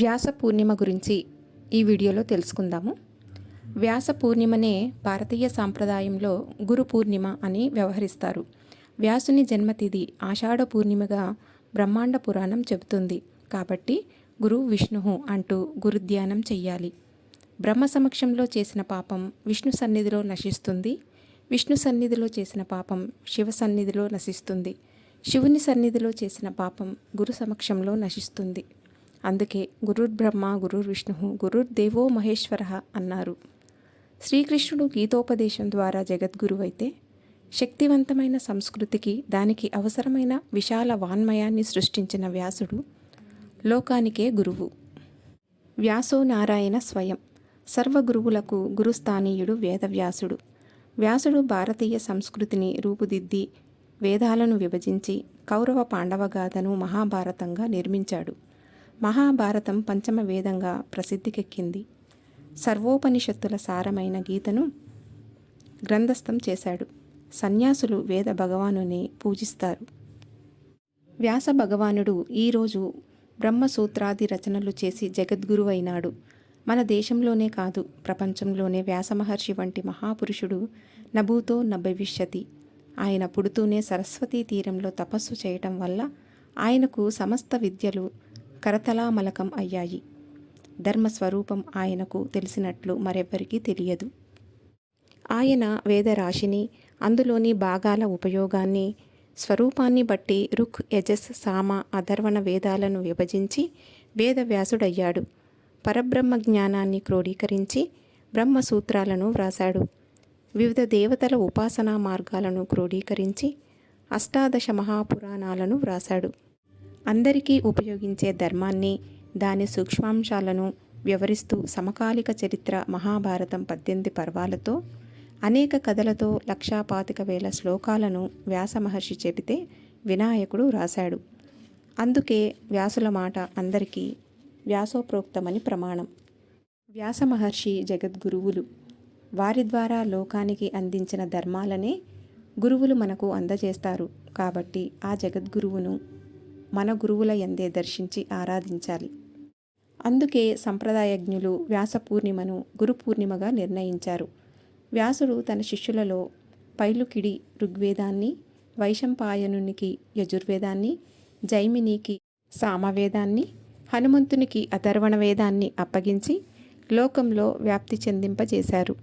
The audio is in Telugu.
వ్యాస పూర్ణిమ గురించి ఈ వీడియోలో తెలుసుకుందాము. వ్యాస పూర్ణిమనే భారతీయ సాంప్రదాయంలో గురు పూర్ణిమ అని వ్యవహరిస్తారు. వ్యాసుని జన్మతిథి ఆషాఢ పూర్ణిమగా బ్రహ్మాండ పురాణం చెబుతుంది. కాబట్టి గురు విష్ణు అంటూ గురుధ్యానం చెయ్యాలి. బ్రహ్మ సమక్షంలో చేసిన పాపం విష్ణు సన్నిధిలో నశిస్తుంది. విష్ణు సన్నిధిలో చేసిన పాపం శివ సన్నిధిలో నశిస్తుంది. శివుని సన్నిధిలో చేసిన పాపం గురు సమక్షంలో నశిస్తుంది. అందుకే గురుర్బ్రహ్మ గురుర్ దేవో మహేశ్వర అన్నారు. శ్రీకృష్ణుడు గీతోపదేశం ద్వారా జగద్గురువైతే శక్తివంతమైన సంస్కృతికి దానికి అవసరమైన విశాల వాన్మయాన్ని సృష్టించిన వ్యాసుడు లోకానికే గురువు. వ్యాసో నారాయణ స్వయం. సర్వగురువులకు గురుస్థానీయుడు వేదవ్యాసుడు. వ్యాసుడు భారతీయ సంస్కృతిని రూపుదిద్ది వేదాలను విభజించి కౌరవ పాండవ గాథను మహాభారతంగా నిర్మించాడు. మహాభారతం పంచమ వేదంగా ప్రసిద్ధికెక్కింది. సర్వోపనిషత్తుల సారమైన గీతను గ్రంథస్థం చేశాడు. సన్యాసులు వేద భగవానుని పూజిస్తారు. వ్యాస భగవానుడు ఈరోజు బ్రహ్మసూత్రాది రచనలు చేసి జగద్గురువైనాడు. మన దేశంలోనే కాదు ప్రపంచంలోనే వ్యాసమహర్షి వంటి మహాపురుషుడు నభూతో నభవిష్యతి. ఆయన పుడుతూనే సరస్వతీ తీరంలో తపస్సు చేయటం వల్ల ఆయనకు సమస్త విద్యలు కరతలామలకం అయ్యాయి. ధర్మస్వరూపం ఆయనకు తెలిసినట్లు మరెవ్వరికీ తెలియదు. ఆయన వేదరాశిని అందులోని భాగాల ఉపయోగాన్ని స్వరూపాన్ని బట్టి రుక్ యజస్ సామ అధర్వణ వేదాలను విభజించి వేదవ్యాసుడయ్యాడు. పరబ్రహ్మ జ్ఞానాన్ని క్రోడీకరించి బ్రహ్మసూత్రాలను వ్రాశాడు. వివిధ దేవతల ఉపాసనా మార్గాలను క్రోడీకరించి అష్టాదశ మహాపురాణాలను వ్రాశాడు. అందరికీ ఉపయోగించే ధర్మాన్ని దాని సూక్ష్మాంశాలను వివరిస్తూ సమకాలిక చరిత్ర మహాభారతం పద్దెనిమిది పర్వాలతో అనేక కథలతో లక్షాపాతిక వేల శ్లోకాలను వ్యాస మహర్షి చెబితే వినాయకుడు రాశాడు. అందుకే వ్యాసుల మాట అందరికీ వ్యాసోప్రోక్తమని ప్రమాణం. వ్యాస మహర్షి జగద్గురువులు వారి ద్వారా లోకానికి అందించిన ధర్మాలనే గురువులు మనకు అందజేస్తారు. కాబట్టి ఆ జగద్గురువును మన గురువుల ఎందే దర్శించి ఆరాధించాలి. అందుకే సంప్రదాయజ్ఞులు వ్యాస పూర్ణిమను గురు పూర్ణిమగా నిర్ణయించారు. వ్యాసుడు తన శిష్యులలో పైలుకిడి ఋగ్వేదాన్ని వైశంపాయనునికి యజుర్వేదాన్ని జైమినికి సామవేదాన్ని హనుమంతునికి అథర్వణ వేదాన్ని అప్పగించి లోకంలో వ్యాప్తి చెందింపజేశారు.